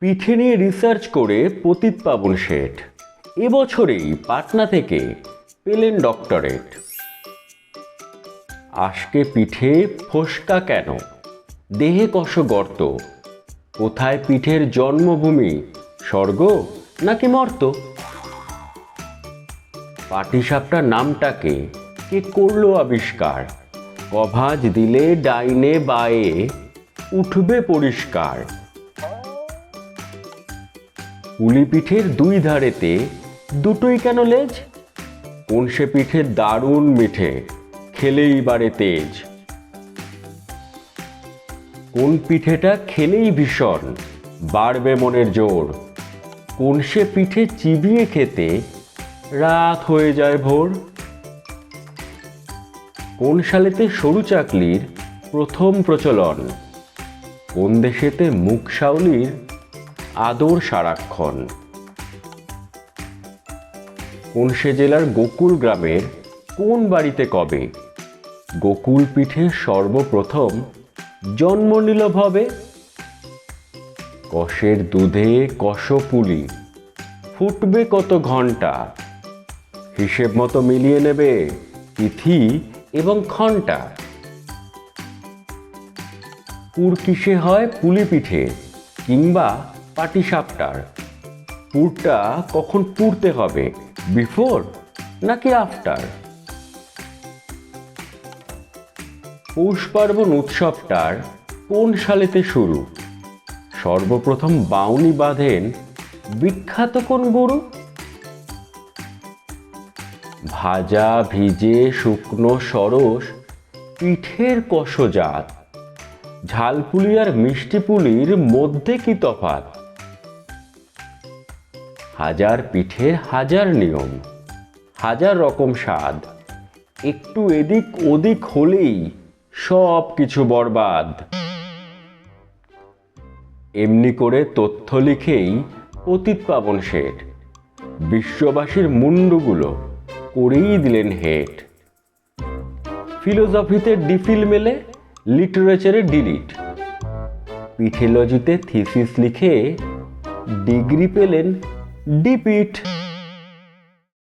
পিঠে নিয়ে রিসার্চ করে পতিত পাবন শেঠ। এবছরেই পাটনা থেকে পেলেন ডক্টরেট আজকে পিঠে ফোসকা কেন? দেহে কষ গর্ত। কোথায় পিঠের জন্মভূমি? স্বর্গ নাকি মর্ত? পাটিসাপটা নামটাকে কে করল আবিষ্কার? কভাজ দিলে ডাইনে বায়ে, উঠবে পরিষ্কার। পুলি পিঠের দুই ধারেতে দুটোই কেন লেজ? কোন সে পিঠে দারুণ মিঠে, খেলেই বাড়ে তেজ। কোন পিঠেটা খেলেই ভীষণ, বাড়বে মনের জোর। কোন সে পিঠে চিবিয়ে খেতে রাত হয়ে যায় ভোর। কোন সালেতে সরু চাকলির প্রথম প্রচলন? কোন দেশেতে মুখ সাউলির আদর সারাক্ষণ। কোন সে জেলার গোকুল গ্রামের কোন বাড়িতে কবে? গোকুল পিঠে সর্বপ্রথম জন্ম নিল ভবে কষের দুধে কষপুলি। ফুটবে কত ঘণ্টা হিসেব মতো মিলিয়ে নেবে তিথি এবং ঘণ্টা পুর কিসে হয় পুলি পিঠে কিংবা পাটিসাপটার। পুরটা কখন পুড়তে হবে? বিফোর নাকি আফটার? পৌষ পার্বণ উৎসবটার কোন সালেতে শুরু? সর্বপ্রথম বাউনি বাঁধেন বিখ্যাত কোন গুরু? ভাজা, ভিজে, শুকনো, সরস, পিঠের কষজাত। ঝালপুলি আর মিষ্টি পুলির মধ্যে কি তফাৎ? হাজার পিঠের হাজার নিয়ম, হাজার রকম স্বাদ। একটু এদিক ওদিক হলেই সব কিছু বরবাদ। এমনি করে তথ্য লিখেই অতীত পাবন শেঠ। বিশ্ববাসীর মুন্ডুগুলো করেই দিলেন হেট। ফিলোসফিতে ডিফিল মেলে, লিটারেচারে ডিলিট। পিঠেলজিতে থিসিস লিখে ডিগ্রি পেলেন Deep it.